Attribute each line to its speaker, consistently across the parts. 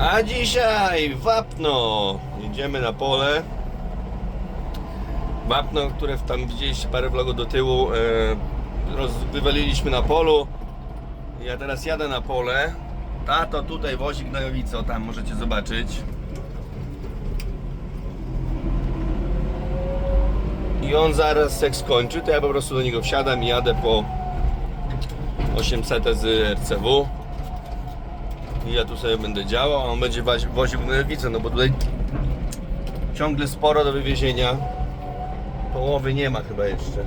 Speaker 1: A dzisiaj wapno. Jedziemy na pole. Wapno, które tam widzieliście parę vlogów do tyłu, e, roz, wywaliliśmy na polu. Ja teraz jadę na pole. Tato tutaj wozi gnojowicę, o tam możecie zobaczyć. I on zaraz jak skończy, to ja po prostu do niego wsiadam i jadę po 800 z RCW. I ja tu sobie będę działał, a on będzie wozi- woził gnojowicę, no bo tutaj ciągle sporo do wywiezienia. Połowy nie ma chyba jeszcze.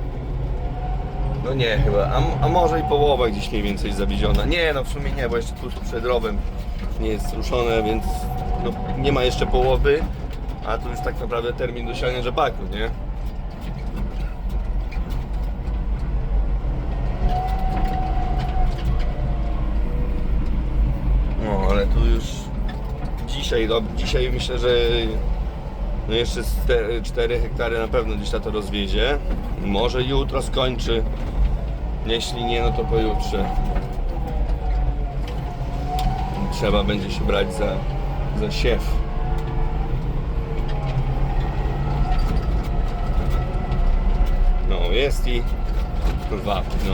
Speaker 1: No nie chyba, a, a może i połowa gdzieś mniej więcej zawieziona. Nie no w sumie nie, bo jeszcze tu przed rowem nie jest ruszone, więc no, nie ma jeszcze połowy. A tu już tak naprawdę termin do siania rzepaku, nie? No, ale tu już dzisiaj, no, dzisiaj myślę, że no jeszcze z te 4 hektary na pewno gdzieś to rozwiezie. Może jutro skończy. Jeśli nie, no to pojutrze. Trzeba będzie się brać za, za siew. No, jest i wapno.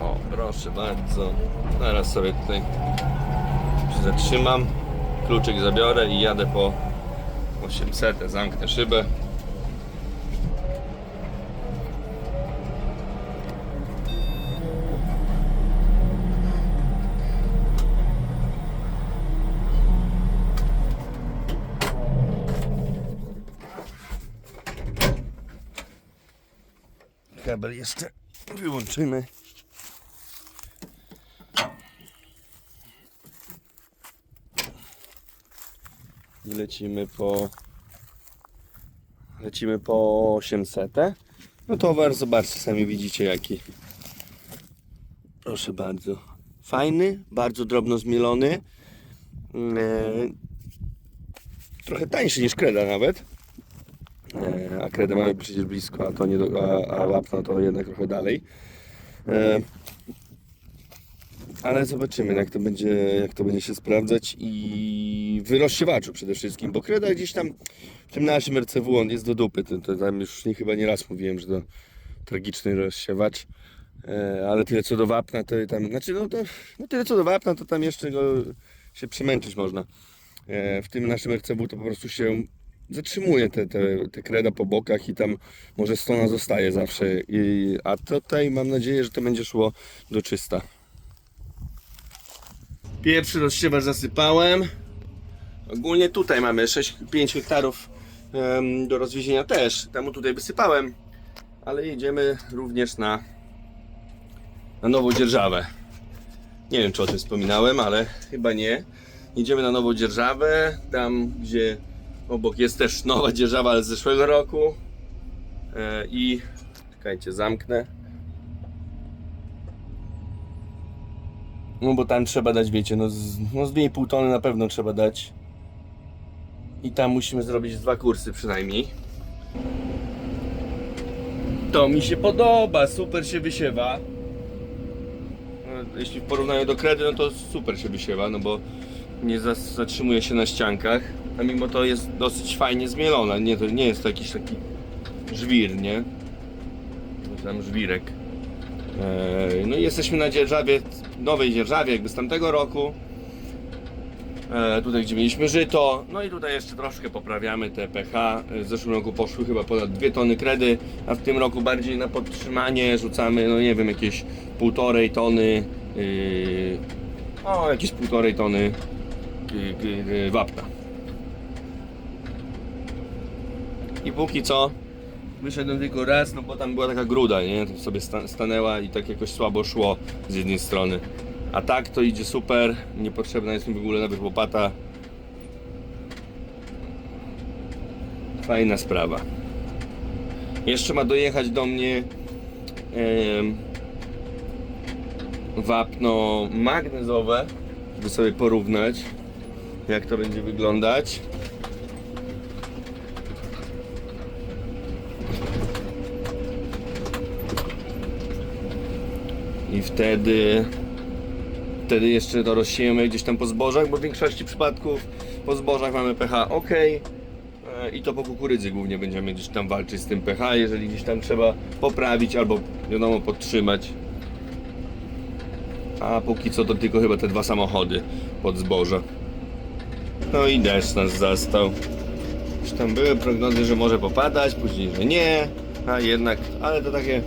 Speaker 1: O, proszę bardzo. Zaraz sobie tutaj zatrzymam. Kluczyk zabiorę i jadę po 800. Zamknę szybę. Kabel jeszcze wyłączymy. Lecimy po lecimy po 800. No towar zobaczcie, sami widzicie jaki. Proszę bardzo. Fajny, bardzo drobno zmielony. Mm, E, trochę tańszy niż kreda nawet. E, a kredę mamy przecież blisko, a to nie do, a, a łapno to jednak trochę dalej. E, ale zobaczymy jak to będzie, jak to będzie się sprawdzać i w rozsiewaczu przede wszystkim, bo kreda gdzieś tam w tym naszym RCW on jest do dupy, to, to tam już nie, chyba nie raz mówiłem, że to tragiczny rozsiewacz, e, ale tyle co do wapna to tam, znaczy no to no tyle co do wapna to tam jeszcze go się przemęczyć można. E, w tym naszym RCW to po prostu się zatrzymuje te, te, te kreda po bokach i tam może stona zostaje zawsze, I, a tutaj mam nadzieję, że to będzie szło do czysta. Pierwszy rozsiewacz zasypałem. Ogólnie tutaj mamy 6-5 hektarów em, do rozwiezienia też. Temu tutaj wysypałem, ale jedziemy również na, na nową dzierżawę. Nie wiem, czy o tym wspominałem, ale chyba nie. Jedziemy na nową dzierżawę, tam gdzie obok jest też nowa dzierżawa, ale z zeszłego roku. E, I czekajcie, zamknę. No bo tam trzeba dać, wiecie, no z, no z 2,5 tony na pewno trzeba dać. I tam musimy zrobić dwa kursy przynajmniej. To mi się podoba, super się wysiewa. No, Jeśli w porównaniu do kredy, no to super się wysiewa, no bo nie zatrzymuje się na ściankach, a mimo to jest dosyć fajnie zmielone. Nie, to nie jest to jakiś taki żwir, nie? Tam żwirek. No i jesteśmy na dzierżawie, nowej dzierżawie jakby z tamtego roku. Eee, tutaj gdzie mieliśmy żyto, no i tutaj jeszcze troszkę poprawiamy te pH. W zeszłym roku poszły chyba ponad 2 tony kredy, a w tym roku bardziej na podtrzymanie rzucamy, no nie wiem, jakieś półtorej tony, yy, o jakieś półtorej tony yy, wapna. I póki co Wyszedłem tylko raz, no bo tam była taka gruda, nie? To sobie sta stanęła i tak jakoś słabo szło z jednej strony. A tak to idzie super, niepotrzebna jest mi w ogóle nawet łopata. Fajna sprawa. Jeszcze ma dojechać do mnie em, wapno magnezowe, żeby sobie porównać jak to będzie wyglądać. I wtedy wtedy jeszcze to rozsiejemy gdzieś tam po zbożach, bo w większości przypadków po zbożach mamy pH ok. E, I to po kukurydzy głównie będziemy gdzieś tam walczyć z tym pH, jeżeli gdzieś tam trzeba poprawić albo wiadomo podtrzymać. A póki co to tylko chyba te dwa samochody pod zboża. No i deszcz nas zastał. Już tam były prognozy, że może popadać, później, że nie. A jednak, ale to takie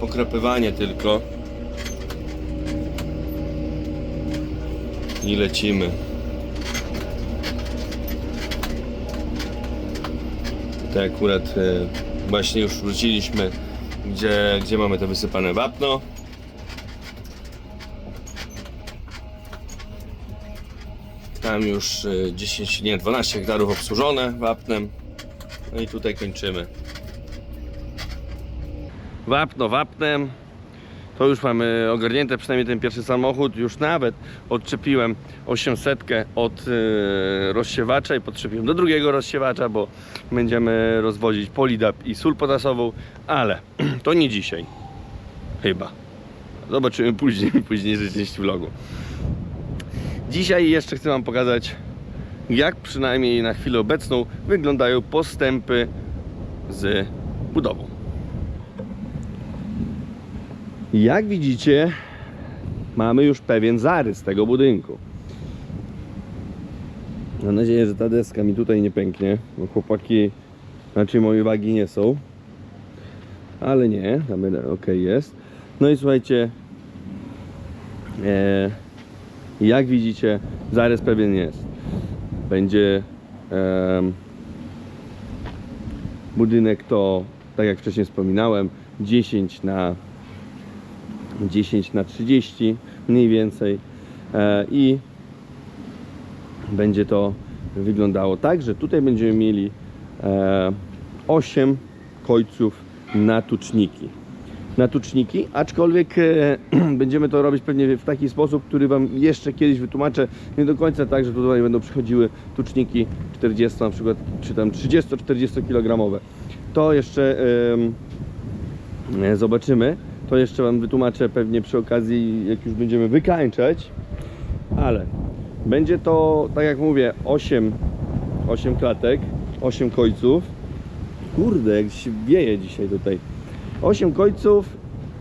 Speaker 1: pokropywanie tylko. I lecimy. Tak akurat e, właśnie już wróciliśmy, gdzie, gdzie mamy te wysypane wapno. Tam już e, 10, nie 12 hektarów obsłużone wapnem. No i tutaj kończymy. Wapno wapnem. To już mamy ogarnięte, przynajmniej ten pierwszy samochód. Już nawet odczepiłem 800 od e, rozsiewacza i podczepiłem do drugiego rozsiewacza, bo będziemy rozwozić polidap i sól potasową, ale to nie dzisiaj. Chyba. Zobaczymy później, późniejszej części vlogu. Dzisiaj jeszcze chcę Wam pokazać, jak przynajmniej na chwilę obecną wyglądają postępy z budową. Jak widzicie, mamy już pewien zarys tego budynku. Mam nadzieję, że ta deska mi tutaj nie pęknie, bo chłopaki raczej mojej wagi nie są. Ale nie, tam ok jest. No i słuchajcie, e, jak widzicie, zarys pewien jest. Będzie em, budynek to, tak jak wcześniej wspominałem, 10 na 10 na 30 mniej więcej e, i będzie to wyglądało tak, że tutaj będziemy mieli e, 8 końców na tuczniki na tuczniki, aczkolwiek e, będziemy to robić pewnie w taki sposób, który Wam jeszcze kiedyś wytłumaczę. Nie do końca tak, że tutaj będą przychodziły tuczniki 40 na przykład, czy tam 30-40 kg. To jeszcze e, zobaczymy. To jeszcze Wam wytłumaczę pewnie przy okazji, jak już będziemy wykańczać. Ale będzie to, tak jak mówię, 8, 8 klatek, 8 końców. Kurde, jak się wieje dzisiaj tutaj. 8 końców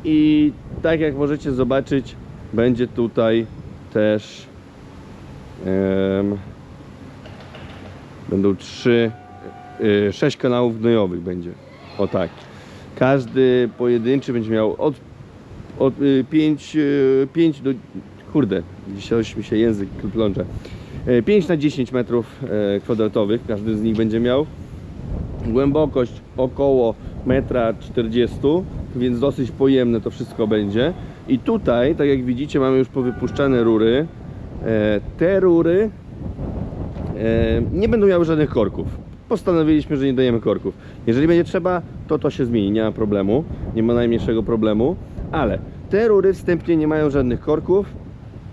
Speaker 1: i tak jak możecie zobaczyć, będzie tutaj też em, będą 3 6 kanałów gnojowych będzie. O tak. Każdy pojedynczy będzie miał od, od 5, 5 do kurde, dzisiaj mi się język plącze. 5 na 10 metrów kwadratowych każdy z nich będzie miał głębokość około 1,40 m, więc dosyć pojemne to wszystko będzie. I tutaj, tak jak widzicie, mamy już powypuszczane rury. Te rury nie będą miały żadnych korków. Postanowiliśmy, że nie dajemy korków. Jeżeli będzie trzeba, to to się zmieni, nie ma problemu, nie ma najmniejszego problemu, ale te rury wstępnie nie mają żadnych korków,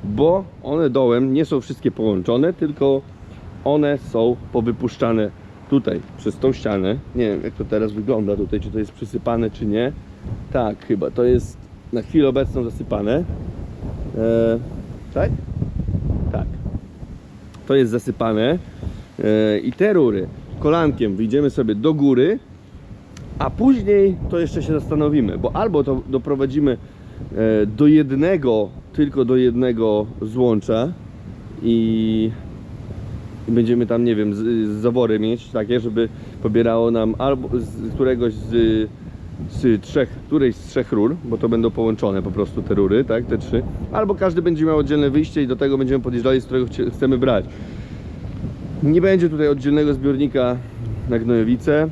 Speaker 1: bo one dołem nie są wszystkie połączone, tylko one są powypuszczane tutaj przez tą ścianę. Nie wiem jak to teraz wygląda tutaj, czy to jest przysypane, czy nie. Tak, chyba to jest na chwilę obecną zasypane. E, tak? Tak. To jest zasypane. E, I te rury kolankiem wyjdziemy sobie do góry, a później to jeszcze się zastanowimy, bo albo to doprowadzimy e, do jednego, tylko do jednego złącza i będziemy tam, nie wiem, z, z zawory mieć takie, żeby pobierało nam albo z któregoś z, z trzech, którejś z trzech rur, bo to będą połączone po prostu te rury, tak, te trzy, albo każdy będzie miał oddzielne wyjście i do tego będziemy podjeżdżali, z którego chcemy brać. Nie będzie tutaj oddzielnego zbiornika na gnojowice,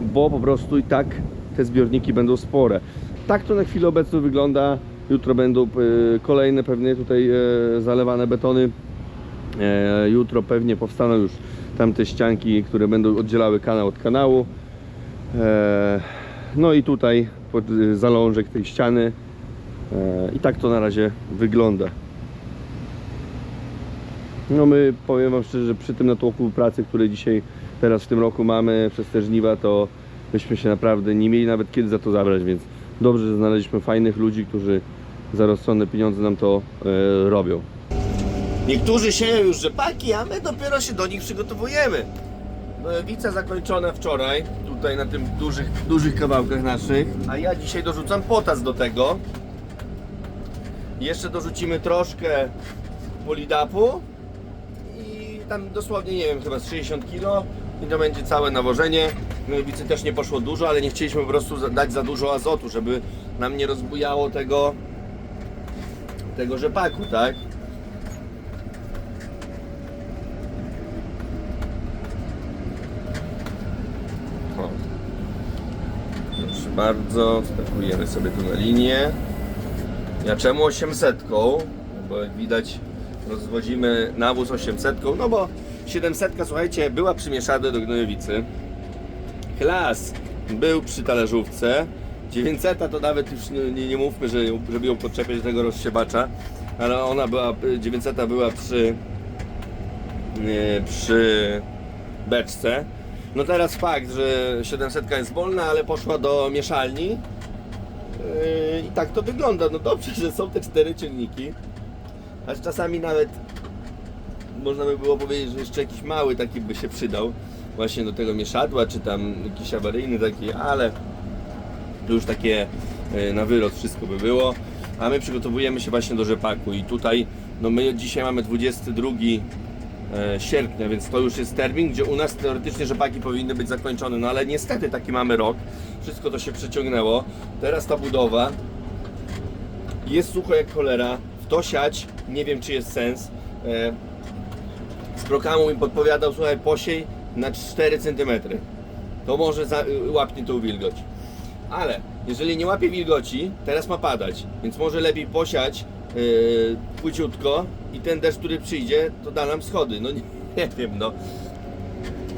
Speaker 1: bo po prostu i tak te zbiorniki będą spore. Tak to na chwilę obecną wygląda. Jutro będą e, kolejne pewnie tutaj e, zalewane betony. E, jutro pewnie powstaną już tam te ścianki, które będą oddzielały kanał od kanału. No i tutaj zalążek tej ściany. I tak to na razie wygląda. No my powiem Wam szczerze, że przy tym natłoku pracy, który dzisiaj teraz w tym roku mamy przez te żniwa, to myśmy się naprawdę nie mieli nawet kiedy za to zabrać, więc dobrze, że znaleźliśmy fajnych ludzi, którzy za rozsądne pieniądze nam to e, robią. Niektórzy sieją już rzepaki, a my dopiero się do nich przygotowujemy. Nojowica zakończona wczoraj, tutaj na tym dużych, dużych kawałkach naszych, a ja dzisiaj dorzucam potas do tego. Jeszcze dorzucimy troszkę polidapu tam dosłownie, nie wiem, chyba z 60 kg i to będzie całe nawożenie. Nojowicy też nie poszło dużo, ale nie chcieliśmy po prostu dać za dużo azotu, żeby nam nie rozbujało tego tego rzepaku, tak? Proszę bardzo, skakujemy sobie tu na linię. Ja czemu 800? Bo jak widać rozwodzimy nawóz 800, no bo 700 słuchajcie była przymieszana do gnojowicy. Klas był przy talerzówce. 900 to nawet już nie, nie, mówmy, że, żeby ją podczepiać do tego rozsiewacza, ale ona była, 900 była przy, przy beczce. No teraz fakt, że 700 jest wolna, ale poszła do mieszalni. Yy, I tak to wygląda. No dobrze, że są te cztery ciągniki. Aż czasami nawet można by było powiedzieć, że jeszcze jakiś mały taki by się przydał właśnie do tego mieszadła, czy tam jakiś awaryjny taki, ale to już takie e, na wyrost wszystko by było. A my przygotowujemy się właśnie do rzepaku i tutaj, no my dzisiaj mamy 22 e, sierpnia, więc to już jest termin, gdzie u nas teoretycznie rzepaki powinny być zakończone, no ale niestety taki mamy rok, wszystko to się przeciągnęło. Teraz ta budowa jest sucho jak cholera, to siać nie wiem czy jest sens. E, z programu mi podpowiadał, słuchaj, posiej na 4 cm. To może za, łapnie tą wilgoć. Ale jeżeli nie łapie wilgoci, teraz ma padać, więc może lepiej posiać yy, płyciutko i ten deszcz, który przyjdzie, to da nam schody. No nie, nie wiem, no.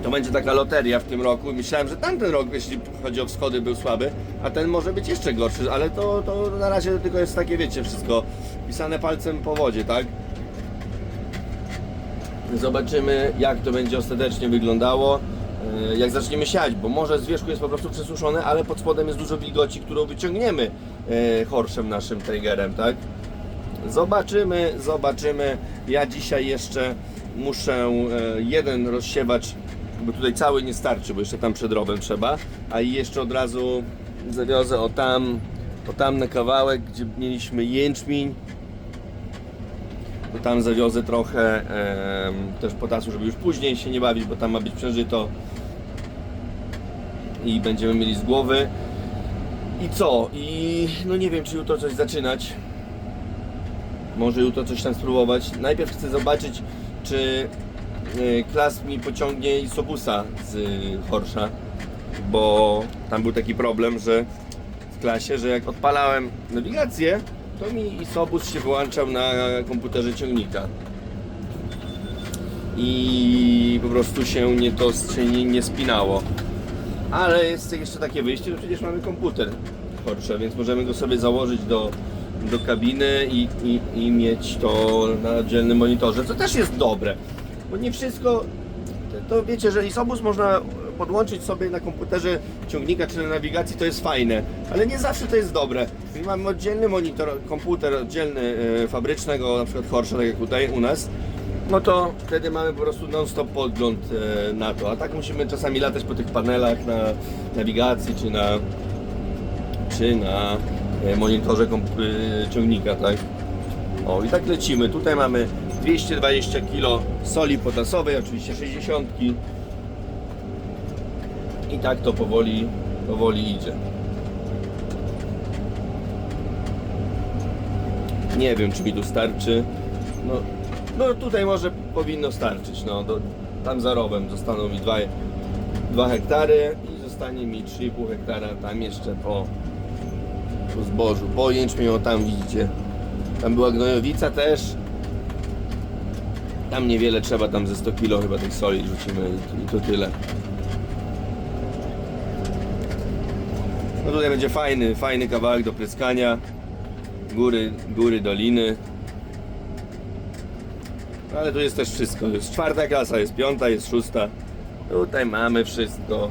Speaker 1: To będzie taka loteria w tym roku. Myślałem, że tamten rok, jeśli chodzi o wschody, był słaby, a ten może być jeszcze gorszy, ale to, to na razie tylko jest takie, wiecie, wszystko pisane palcem po wodzie, tak? Zobaczymy, jak to będzie ostatecznie wyglądało, e, jak zaczniemy siać, bo może z wierzchu jest po prostu przesuszone, ale pod spodem jest dużo wilgoci, którą wyciągniemy e, horszem naszym Tigerem, tak? Zobaczymy, zobaczymy. Ja dzisiaj jeszcze muszę e, jeden rozsiewacz, bo tutaj cały nie starczy, bo jeszcze tam przed rowem trzeba, a i jeszcze od razu zawiozę o tam, o tam na kawałek, gdzie mieliśmy jęczmień, to tam zawiozę trochę em, też potasu, żeby już później się nie bawić, bo tam ma być przeżyto i będziemy mieli z głowy. I co? I no nie wiem, czy jutro coś zaczynać. Może jutro coś tam spróbować. Najpierw chcę zobaczyć, czy klas mi pociągnie Isobusa z y, Horsza, bo tam był taki problem, że w klasie, że jak odpalałem nawigację, to mi Isobus się wyłączał na komputerze ciągnika. I po prostu się nie to nie, nie spinało. Ale jest jeszcze takie wyjście, że przecież mamy komputer Porsche, więc możemy go sobie założyć do, do kabiny i, i, i mieć to na oddzielnym monitorze, co też jest dobre. Bo nie wszystko, to, to wiecie, że Isobus można podłączyć sobie na komputerze ciągnika czy na nawigacji, to jest fajne, ale nie zawsze to jest dobre. Mamy oddzielny monitor, komputer oddzielny e, fabrycznego, na przykład Porsche, tak jak tutaj u nas, no to wtedy mamy po prostu non-stop podgląd e, na to, a tak musimy czasami latać po tych panelach na nawigacji czy na czy na e, monitorze komp- e, ciągnika, tak? O i tak lecimy. Tutaj mamy 220 kg soli potasowej, oczywiście 60. I tak to powoli, powoli idzie. Nie wiem, czy mi tu starczy. No, no tutaj może powinno starczyć. No, do, tam za rowem zostaną mi 2, 2 hektary i zostanie mi 3,5 hektara tam jeszcze po, po zbożu. Po jęczmieniu tam widzicie. Tam była gnojowica też. Tam niewiele trzeba, tam ze 100 kg chyba tej soli rzucimy i, i to tyle. No tutaj będzie fajny, fajny kawałek do pryskania. Góry, góry, doliny. No ale tu jest też wszystko. Jest czwarta klasa, jest piąta, jest szósta. Tutaj mamy wszystko.